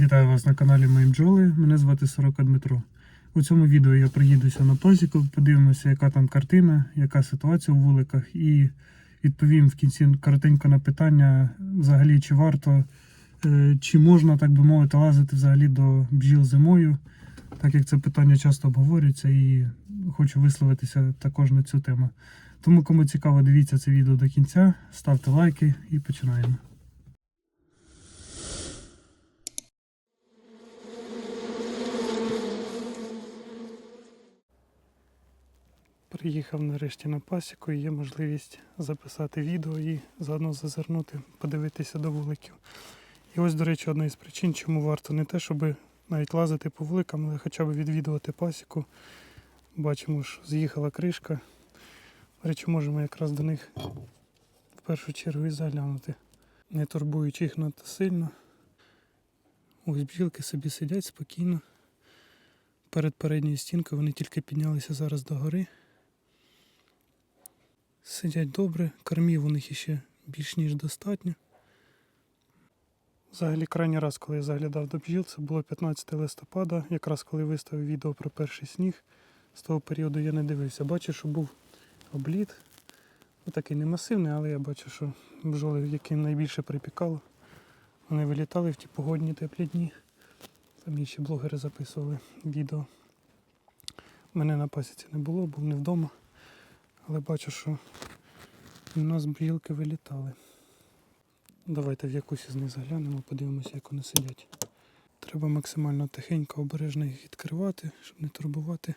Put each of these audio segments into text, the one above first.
Вітаю вас на каналі Мої бджоли. Мене звати Сорока Дмитро. У цьому відео я приїдуся на пасіку, подивимося, яка там картина, яка ситуація у вуликах, і відповім в кінці коротенько на питання, взагалі, чи варто, е, чи можна, так би мовити, лазити взагалі до бджіл зимою, так як це питання часто обговорюється, і хочу висловитися також на цю тему. Тому, кому цікаво, дивіться це відео до кінця, ставте лайки і починаємо. Приїхав нарешті на пасіку і є можливість записати відео і заодно зазирнути, подивитися до вуликів. І ось, до речі, одна із причин, чому варто не те, щоб навіть лазити по вуликам, але хоча б відвідувати пасіку. Бачимо, що з'їхала кришка. До речі, можемо якраз до них в першу чергу і заглянути, не турбуючи їх надто сильно. Ось бджілки собі сидять спокійно. Перед передньою стінкою вони тільки піднялися зараз до гори. Сидять добре, кормів у них іще більш ніж достатньо. Взагалі, крайній раз, коли я заглядав до бджіл, це було 15 листопада, якраз коли виставив відео про перший сніг. З того періоду я не дивився. Бачу, що був обліт. Ну, такий не масивний, але я бачу, що бджоли, яким найбільше припікало, вони вилітали в ті погодні теплі дні. Там ще блогери записували відео. Мене на пасіці не було, був не вдома. Але бачу, що у нас бджілки вилітали. Давайте в якусь із них заглянемо, подивимося, як вони сидять. Треба максимально тихенько, обережно їх відкривати, щоб не турбувати.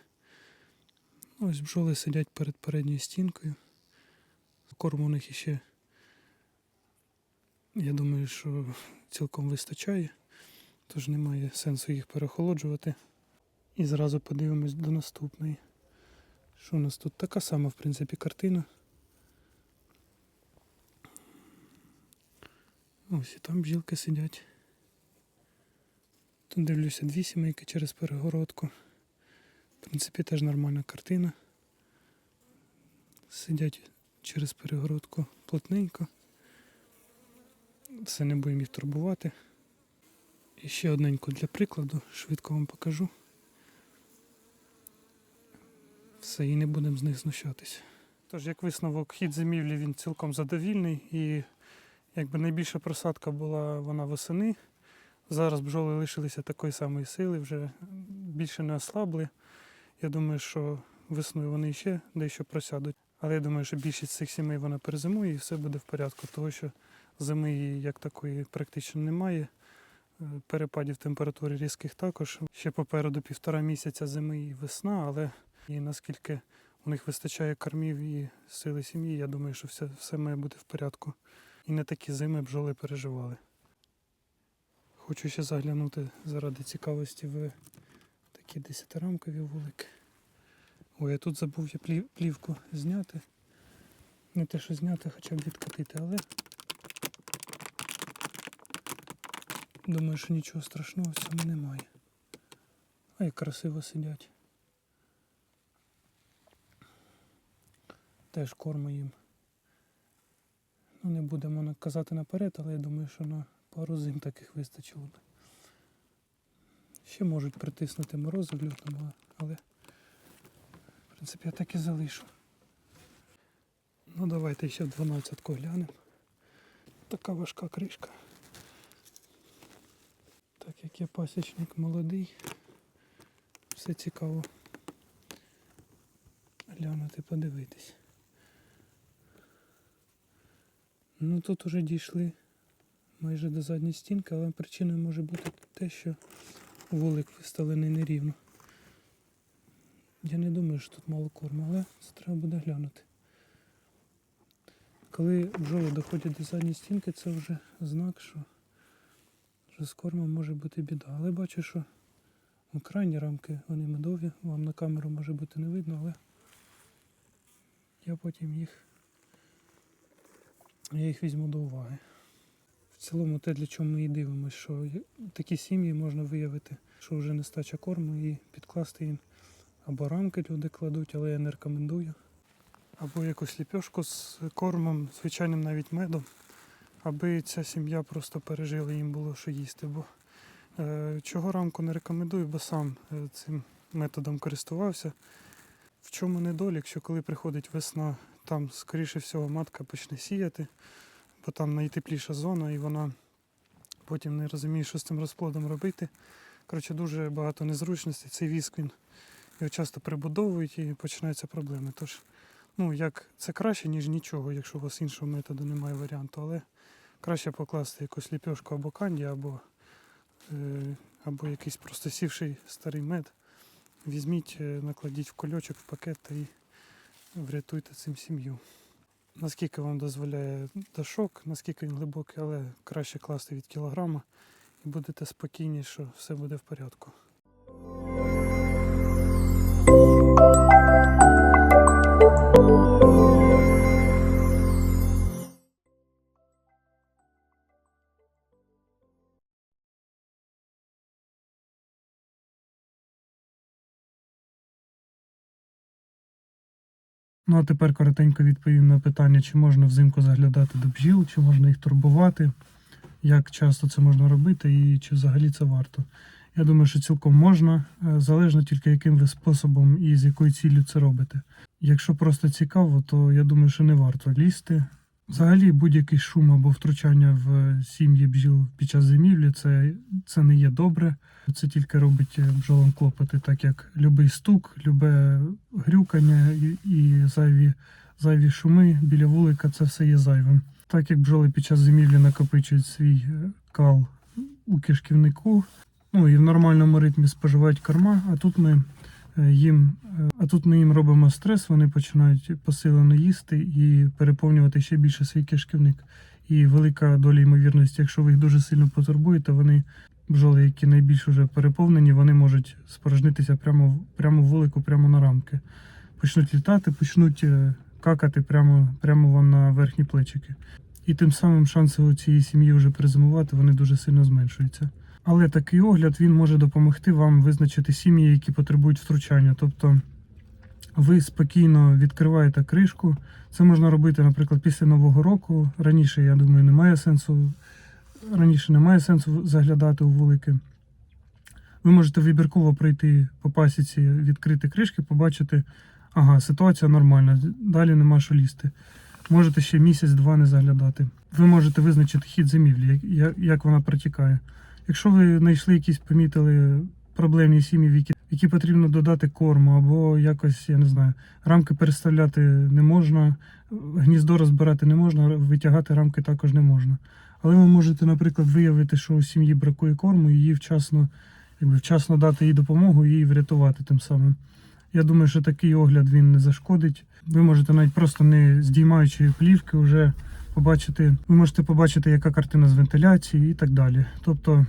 Ось бджоли сидять перед передньою стінкою. Корму у них іще, я думаю, що цілком вистачає, тож немає сенсу їх перехолоджувати. І зразу подивимось до наступної. Що у нас тут така сама, в принципі, картина. Ось і там бджілки сидять. Тут дивлюся дві сімейки через перегородку. В принципі, теж нормальна картина. Сидять через перегородку плотненько. Все не будемо їх турбувати. І ще одненько для прикладу, швидко вам покажу. Все, і не будемо з них знущатися. Тож, як висновок, хід зимівлі він цілком задовільний і якби найбільша просадка була вона восени. Зараз бджоли лишилися такої самої сили, вже більше не ослабли. Я думаю, що весною вони ще дещо просядуть. Але я думаю, що більшість цих сімей вона перезимує і все буде в порядку, тому що зими як такої практично немає. Е, Перепадів температури різких також. Ще попереду півтора місяця зими і весна, але і наскільки у них вистачає кормів і сили сім'ї, я думаю, що все, все має бути в порядку. І не такі зими бджоли переживали. Хочу ще заглянути заради цікавості в такі десятирамкові вулики. Ой, я тут забув я плівку зняти. Не те, що зняти, хоча б відкатити, але думаю, що нічого страшного в цьому немає. А як красиво сидять. Теж корму їм. Ну, не будемо казати наперед, але я думаю, що на пару зим таких вистачило б. Ще можуть притиснути морози в лютому, але в принципі я так і залишу. Ну давайте ще в 12 глянемо. Така важка кришка. Так як я пасічник молодий, все цікаво глянути, подивитись. Ну тут уже дійшли майже до задньої стінки, але причиною може бути те, що вулик виставлений нерівно. Я не думаю, що тут мало корму, але це треба буде глянути. Коли бджоли доходять до задньої стінки, це вже знак, що, що з кормом може бути біда. Але бачу, що крайні рамки вони медові, вам на камеру може бути не видно, але я потім їх я їх візьму до уваги. В цілому те, для чого ми і дивимося, що такі сім'ї можна виявити, що вже нестача корму і підкласти їм або рамки люди кладуть, але я не рекомендую. Або якусь ліпьошку з кормом, звичайним навіть медом, аби ця сім'я просто пережила, їм було що їсти. Бо Е, Чого рамку не рекомендую, бо сам е, цим методом користувався. В чому недолік, що коли приходить весна, там, скоріше всього, матка почне сіяти, бо там найтепліша зона, і вона потім не розуміє, що з цим розплодом робити. Коротше, дуже багато незручностей. Цей віск він його часто прибудовують і починаються проблеми. Тож, ну, як це краще, ніж нічого, якщо у вас іншого методу немає варіанту, але краще покласти якусь ліпьошку або канді, або, е, або якийсь просто сівший старий мед. Візьміть, е, накладіть в кульочок, в пакет та і врятуйте цим сім'ю. Наскільки вам дозволяє дашок, наскільки він глибокий, але краще класти від кілограма і будете спокійні, що все буде в порядку. Ну а тепер коротенько відповім на питання, чи можна взимку заглядати до бджіл, чи можна їх турбувати, як часто це можна робити і чи взагалі це варто. Я думаю, що цілком можна, е, залежно тільки яким ви способом і з якою ціллю це робите. Якщо просто цікаво, то я думаю, що не варто лізти. Взагалі, будь-який шум або втручання в сім'ї бджіл під час зимівлі це, це не є добре. Це тільки робить е, бджолам клопоти, так як любий стук, любе грюкання і, і зайві, зайві шуми біля вулика це все є зайвим. Так як бджоли під час зимівлі накопичують свій е, кал у кишківнику, ну і в нормальному ритмі споживають корма, а тут ми е, їм, а тут ми їм робимо стрес, вони починають посилено їсти і переповнювати ще більше свій кишківник. І велика доля ймовірності, якщо ви їх дуже сильно потурбуєте, вони бджоли, які найбільш уже переповнені, вони можуть спорожнитися прямо, прямо в вулику, прямо на рамки. Почнуть літати, почнуть е, какати прямо, прямо вам на верхні плечики. І тим самим шанси у цієї сім'ї вже перезимувати вони дуже сильно зменшуються. Але такий огляд він може допомогти вам визначити сім'ї, які потребують втручання. Тобто ви спокійно відкриваєте кришку. Це можна робити, наприклад, після Нового року. Раніше, я думаю, немає сенсу. Раніше немає сенсу заглядати у вулики. Ви можете вибірково пройти по пасіці, відкрити кришки, побачити, ага, ситуація нормальна, далі нема що лізти. Можете ще місяць-два не заглядати. Ви можете визначити хід зимівлі, як- вона протікає. Якщо ви знайшли якісь, помітили проблемні сім'ї, які, які потрібно додати корму, або якось, я не знаю, рамки переставляти не можна, гніздо розбирати не можна, витягати рамки також не можна. Але ви можете, наприклад, виявити, що у сім'ї бракує корму, і її вчасно, якби вчасно дати їй допомогу і її врятувати тим самим. Я думаю, що такий огляд він не зашкодить. Ви можете навіть просто не здіймаючи плівки, вже побачити, ви можете побачити, яка картина з вентиляції і так далі. Тобто,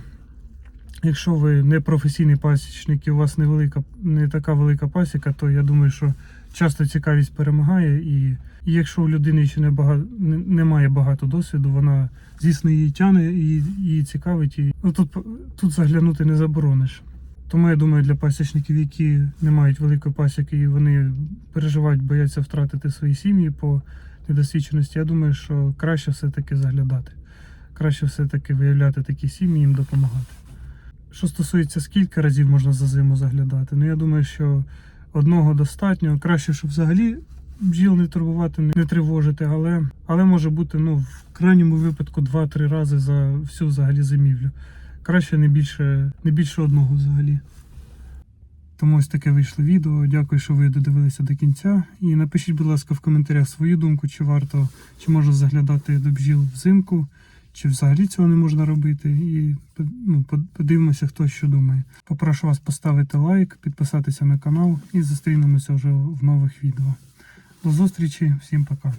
якщо ви не професійний пасічник і у вас невелика, не така велика пасіка, то я думаю, що часто цікавість перемагає, і, і якщо у людини ще не багато не, немає багато досвіду, вона звісно її тягне і її цікавить. І ну тут тут заглянути не заборониш. Тому я думаю, для пасічників, які не мають великої пасіки і вони переживають, бояться втратити свої сім'ї по недосвідченості, я думаю, що краще все-таки заглядати. Краще все-таки виявляти такі сім'ї, їм допомагати. Що стосується скільки разів можна за зиму заглядати, ну я думаю, що одного достатньо. Краще, щоб взагалі бджіл не турбувати, не тривожити, але, але може бути ну, в крайньому випадку 2-3 рази за всю взагалі зимівлю. Краще не більше, не більше одного взагалі. Тому ось таке вийшло відео. Дякую, що ви додивилися до кінця. І напишіть, будь ласка, в коментарях свою думку, чи варто, чи можна заглядати до бджіл взимку, чи взагалі цього не можна робити. І ну, подивимося, хто що думає. Попрошу вас поставити лайк, підписатися на канал і зустрінемося вже в нових відео. До зустрічі, всім пока.